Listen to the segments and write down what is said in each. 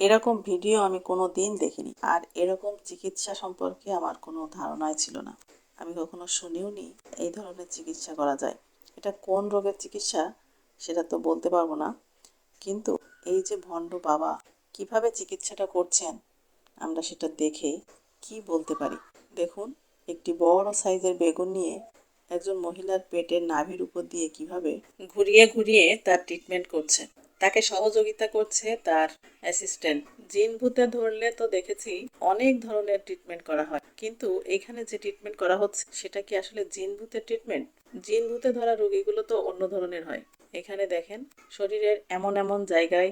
এরকম ভিডিও আমি কোনো দিন দেখিনি। আর এরকম চিকিৎসা সম্পর্কে আমার কোনো ধারণাই ছিল না। আমি কখনো শুনিও নি এই ধরনের চিকিৎসা করা যায়। এটা কোন রোগের চিকিৎসা সেটা তো বলতে পারব না। কিন্তু এই যে ভণ্ড বাবা, কীভাবে চিকিৎসাটা করছেন আমরা সেটা দেখে কি বলতে পারি? দেখুন, একটি বড় সাইজের বেগুন নিয়ে একজন মহিলার পেটের নাভির উপর দিয়ে কীভাবে ঘুরিয়ে ঘুরিয়ে তার ট্রিটমেন্ট করছে। তাকে সহযোগিতা করছে তার অ্যাসিস্ট্যান্ট জিন ভূতে ধরলে তো দেখেছি অনেক ধরনের ট্রিটমেন্ট করা হয়। কিন্তু এখানে যে ট্রিটমেন্ট করা হচ্ছে, সেটা কি আসলে জিন ভূতের ট্রিটমেন্ট জিন ভূতে ধরা রোগীগুলো তো অন্য ধরনের হয়। এখানে দেখেন, শরীরের এমন এমন জায়গায়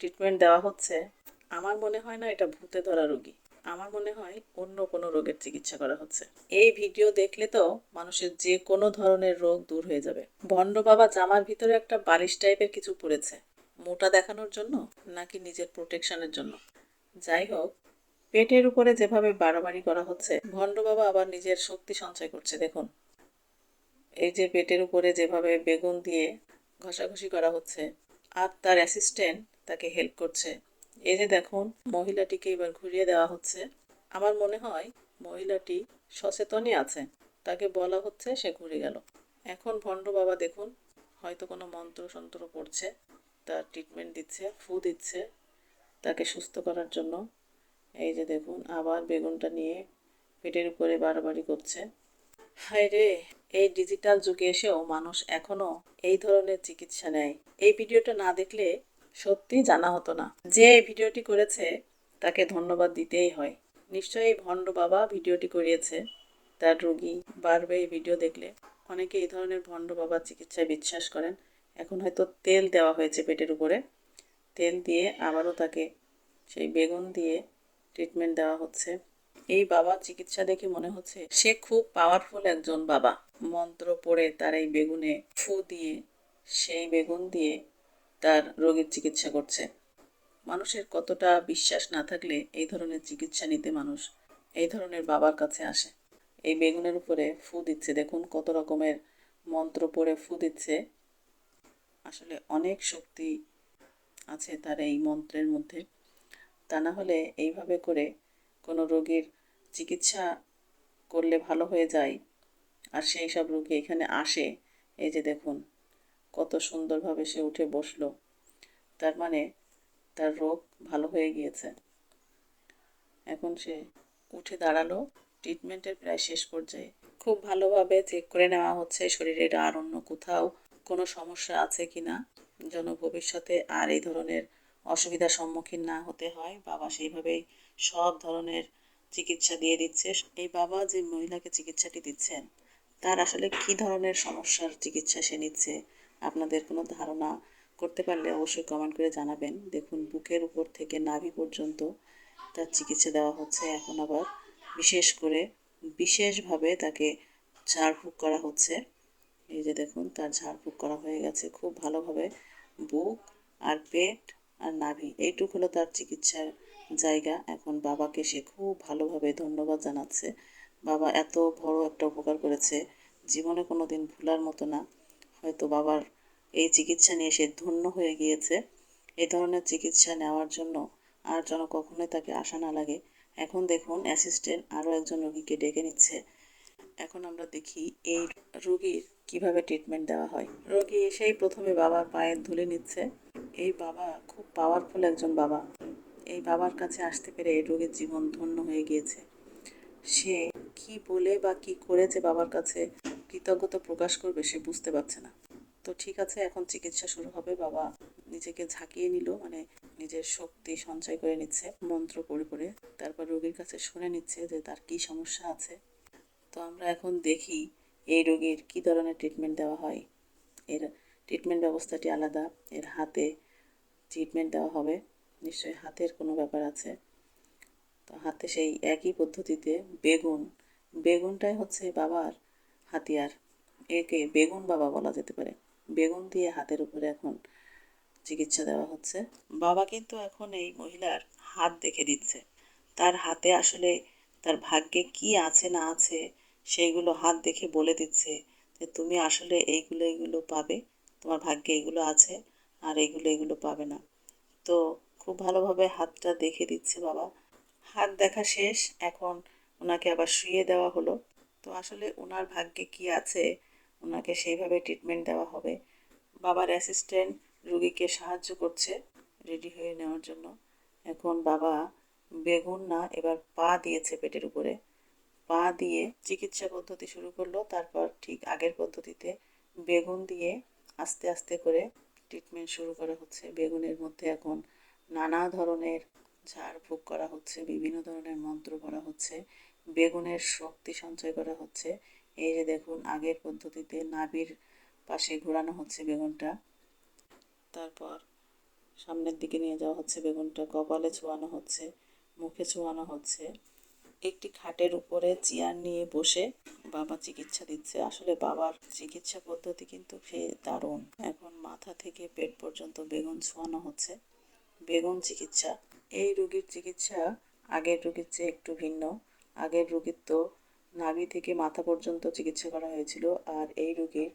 ট্রিটমেন্ট দেওয়া হচ্ছে। আমার মনে হয় না এটা ভূতে ধরা রোগী। আমার মনে হয় অন্য কোনো রোগের চিকিৎসা করা হচ্ছে। এই ভিডিও দেখলে তো মানুষের যে কোনো ধরনের রোগ দূর হয়ে যাবে। ভণ্ড বাবা জামার ভিতরে একটা বালিশ টাইপের কিছু পড়েছে। মোটা দেখানোর জন্য নাকি নিজের প্রোটেকশনের জন্য? যাই হোক, পেটের উপরে যেভাবে বাড়াবাড়ি করা হচ্ছে, ভণ্ড বাবা আবার নিজের শক্তি সঞ্চয় করছে, দেখুন। এই যে পেটের উপরে যেভাবে বেগুন দিয়ে ঘষাঘষি করা হচ্ছে, আর তার অ্যাসিস্ট্যান্ট তাকে হেল্প করছে। এই যে দেখুন, মহিলাটিকে এবার ঘুরিয়ে দেওয়া হচ্ছে। আমার মনে হয় মহিলাটি সচেতনই আছে। তাকে বলা হচ্ছে সে ঘুরে গেল। এখন ভণ্ড বাবা দেখুন, হয়তো কোনো মন্ত্র সন্ত্র পড়ছে। তার ট্রিটমেন্ট দিচ্ছে ফু দিচ্ছে তাকে সুস্থ করার জন্য। এই যে দেখুন, আবার বেগুনটা নিয়ে পেটের উপরে বাড়াবাড়ি করছে। হায় রে, এই ডিজিটাল যুগে এসেও মানুষ এখনও এই ধরনের চিকিৎসা নেয়। এই ভিডিওটা না দেখলে সত্যি জানা হতো না। যে এই ভিডিওটি করেছে, তাকে ধন্যবাদ দিতেই হয়। নিশ্চয়ই ভণ্ড বাবা ভিডিওটি করিয়েছে। তার রোগী বাড়বে এই ভিডিও দেখলে। অনেকে এই ধরনের ভণ্ড বাবার চিকিৎসায় বিশ্বাস করেন। এখন হয়তো তেল দেওয়া হয়েছে পেটের উপরে। তেল দিয়ে আবারও তাকে সেই বেগুন দিয়ে ট্রিটমেন্ট দেওয়া হচ্ছে। এই বাবার চিকিৎসা দেখে মনে হচ্ছে সে খুব পাওয়ারফুল একজন বাবা। মন্ত্র পড়ে তার এই বেগুনে ফু দিয়ে সেই বেগুন দিয়ে তার রোগীর চিকিৎসা করছে। মানুষের কতটা বিশ্বাস না থাকলে এই ধরনের চিকিৎসা নিতে মানুষ এই ধরনের বাবার কাছে আসে। এই বেগুনের উপরে ফু দিচ্ছে। দেখুন কত রকমের মন্ত্র পড়ে ফু দিচ্ছে। আসলে অনেক শক্তি আছে তার এই মন্ত্রের মধ্যে। তা না হলে এইভাবে করে কোনো রোগীর চিকিৎসা করলে ভালো হয়ে যায়। আর সেই সব রোগী এখানে আসে, এই যে দেখুন, কত সুন্দরভাবে সে উঠে বসল। তার মানে তার রোগ ভালো হয়ে গিয়েছে। এখন সে উঠে দাঁড়াল ট্রিটমেন্টের প্রায় শেষ পর্যায়ে। খুব ভালোভাবে চেক করে নেওয়া হচ্ছে, শরীরের আর অন্য কোথাও কোনো সমস্যা আছে কি না? যেন ভবিষ্যতে আর এই ধরনের অসুবিধার সম্মুখীন না হতে হয়। বাবা সেইভাবেই সব ধরনের চিকিৎসা দিয়ে দিচ্ছে। এই বাবা যে মহিলাকে চিকিৎসাটি দিচ্ছেন, তার আসলে কি ধরনের সমস্যার চিকিৎসা সে নিচ্ছে, আপনাদের কোনো ধারণা করতে পারলে অবশ্যই কমেন্ট করে জানাবেন। দেখুন, বুকের উপর থেকে নাভি পর্যন্ত তার চিকিৎসা দেওয়া হচ্ছে। এখন আবার বিশেষ করে বিশেষভাবে তাকে ঝাড়ফুঁক করা হচ্ছে। এই যে দেখুন, তার ঝাড়ফুঁক করা হয়ে গেছে খুব ভালোভাবে। বুক আর পেট আর নাভি, এইটুক হলো তার চিকিৎসার জায়গা। এখন বাবাকে সে খুব ভালোভাবে ধন্যবাদ জানাচ্ছে। বাবা এত বড় একটা উপকার করেছে, জীবনে কোনো দিন ভুলার মতো না। হয়তো বাবার এই চিকিৎসা নিয়ে সে ধন্য হয়ে গিয়েছে। এই ধরনের চিকিৎসা নেওয়ার জন্য আর যেন কখনোই তাকে আশা না লাগে। এখন দেখুন, অ্যাসিস্ট্যান্ট আরও একজন রোগীকে ডেকে নিচ্ছে। এখন আমরা দেখি এই রোগীর কীভাবে ট্রিটমেন্ট দেওয়া হয়? রোগী এসেই প্রথমে বাবার পায়ের ধুলে নিচ্ছে। এই বাবা খুব পাওয়ারফুল একজন বাবা। এই বাবার কাছে আসতে পেরে রোগীর জীবন ধন্য হয়ে গিয়েছে। সে কি বলে বা কি করেছে বাবার কাছে কৃতজ্ঞতা প্রকাশ করবে সে বুঝতে পারছে না। তো ঠিক আছে, এখন চিকিৎসা শুরু হবে। বাবা নিজেকে ঝাঁকিয়ে নিল মানে নিজের শক্তি সঞ্চয় করে নিচ্ছে, মন্ত্র পড়ে পড়ে। তারপর রোগীর কাছে শুনে নিচ্ছে যে তার কি সমস্যা আছে। তো আমরা এখন দেখি এই রোগীর কি ধরনের ট্রিটমেন্ট দেওয়া হয়? এর ট্রিটমেন্ট ব্যবস্থাটি আলাদা, এর হাতে ট্রিটমেন্ট দেওয়া হবে। নিশ্চয়ই হাতের কোনো ব্যাপার আছে। তো হাতে সেই একই পদ্ধতিতে বেগুন, বেগুনটাই হচ্ছে বাবার হাতিয়ার। একে বেগুন বাবা বলা যেতে পারে। বেগুন দিয়ে হাতের উপরে এখন চিকিৎসা দেওয়া হচ্ছে। বাবা কিন্তু এখন এই মহিলার হাত দেখে দিচ্ছে। তার হাতে আসলে তার ভাগ্যে কি আছে না আছে সেইগুলো হাত দেখে বলে দিচ্ছে যে, তুমি আসলে এইগুলো এইগুলো পাবে। তোমার ভাগ্যে এগুলো আছে আর এগুলো এগুলো পাবে না। তো খুব ভালোভাবে হাতটা দেখে দিচ্ছে বাবা। হাত দেখা শেষ, এখন ওনাকে আবার শুয়ে দেওয়া হলো। তো আসলে ওনার ভাগ্যে কি আছে, ওনাকে সেইভাবে ট্রিটমেন্ট দেওয়া হবে। বাবার অ্যাসিস্ট্যান্ট রুগীকে সাহায্য করছে রেডি হয়ে নেওয়ার জন্য। এখন বাবা বেগুন না, এবার পা দিয়েছে পেটের উপরে। পা দিয়ে চিকিৎসা পদ্ধতি শুরু করল। তারপর ঠিক আগের পদ্ধতিতে বেগুন দিয়ে আস্তে আস্তে করে ট্রিটমেন্ট শুরু করা হচ্ছে। বেগুনের মধ্যে এখন নানা ধরনের ঝাড়ফুঁক করা হচ্ছে, বিভিন্ন ধরনের মন্ত্র করা হচ্ছে, বেগুনের শক্তি সঞ্চয় করা হচ্ছে। এই যে দেখুন, আগের পদ্ধতিতে নাভির পাশে ঘোরানো হচ্ছে বেগুনটা। তারপর সামনের দিকে নিয়ে যাওয়া হচ্ছে বেগুনটা, কপালে ছোঁয়ানো হচ্ছে, মুখে ছোঁয়ানো হচ্ছে। একটি খাটের উপরে চেয়ার নিয়ে বসে বাবা চিকিৎসা দিচ্ছে। আসলে বাবার চিকিৎসা পদ্ধতি কিন্তু সে দারুণ। এখন মাথা থেকে পেট পর্যন্ত বেগুন ছোঁয়ানো হচ্ছে। বেগুন চিকিৎসা। এই রোগীর চিকিৎসা আগের রোগীর চেয়ে একটু ভিন্ন। আগের রোগীর তো নাভি থেকে মাথা পর্যন্ত চিকিৎসা করা হয়েছিল আর এই রোগীর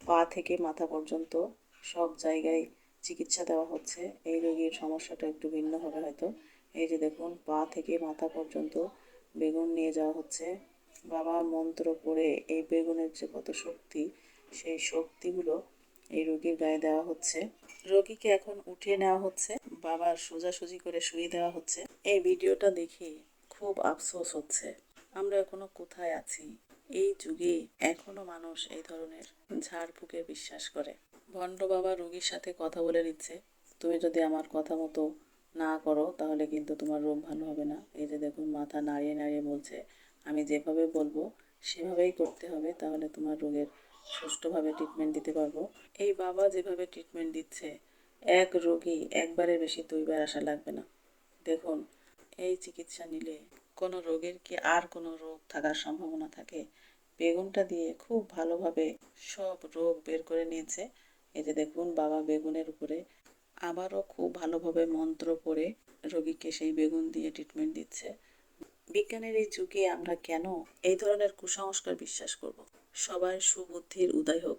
পা থেকে মাথা পর্যন্ত সব জায়গায় চিকিৎসা দেওয়া হচ্ছে। এই রোগীর সমস্যাটা একটু ভিন্ন হবে হয়তো। এই যে দেখুন, পা থেকে মাথা পর্যন্ত বেগুন নিয়ে যাওয়া হচ্ছে। বাবা মন্ত্র পড়ে এই বেগুনের যে কত শক্তি, সেই শক্তিগুলো এই রোগীর গায়ে দেওয়া হচ্ছে। রোগীকে এখন উঠিয়ে নেওয়া হচ্ছে। বাবার সোজাসুজি করে শুয়ে দেওয়া হচ্ছে। এই ভিডিওটা দেখে খুব আফসোস হচ্ছে। আমরা এখনও কোথায় আছি? এই যুগে এখনও মানুষ এই ধরনের ঝাড়ফুঁকে বিশ্বাস করে। ভণ্ড বাবা রোগীর সাথে কথা বলে নিচ্ছে। তুমি যদি আমার কথা মতো না করো, তাহলে কিন্তু তোমার রোগ ভালো হবে না। এই যে দেখুন, মাথা নাড়িয়ে নাড়িয়ে বলছে, আমি যেভাবে বলব, সেভাবেই করতে হবে, তাহলে তোমার রোগের সুষ্ঠুভাবে ট্রিটমেন্ট দিতে পারব। এই বাবা যেভাবে ট্রিটমেন্ট দিচ্ছে, এক রোগী একবারের বেশি দুইবার আসা লাগবে না। দেখুন, এই চিকিৎসা নিলে কোনো রোগের কি আর কোনো রোগ থাকার সম্ভাবনা থাকে? বেগুনটা দিয়ে খুব ভালোভাবে সব রোগ বের করে নিয়েছে। যে দেখুন, বাবা বেগুনের উপরে আবারও খুব ভালোভাবে মন্ত্র পড়ে রোগীকে সেই বেগুন দিয়ে ট্রিটমেন্ট দিচ্ছে। বিজ্ঞানের এই যুগে আমরা কেন এই ধরনের কুসংস্কার বিশ্বাস করব? সবার সুবুদ্ধির উদয় হোক।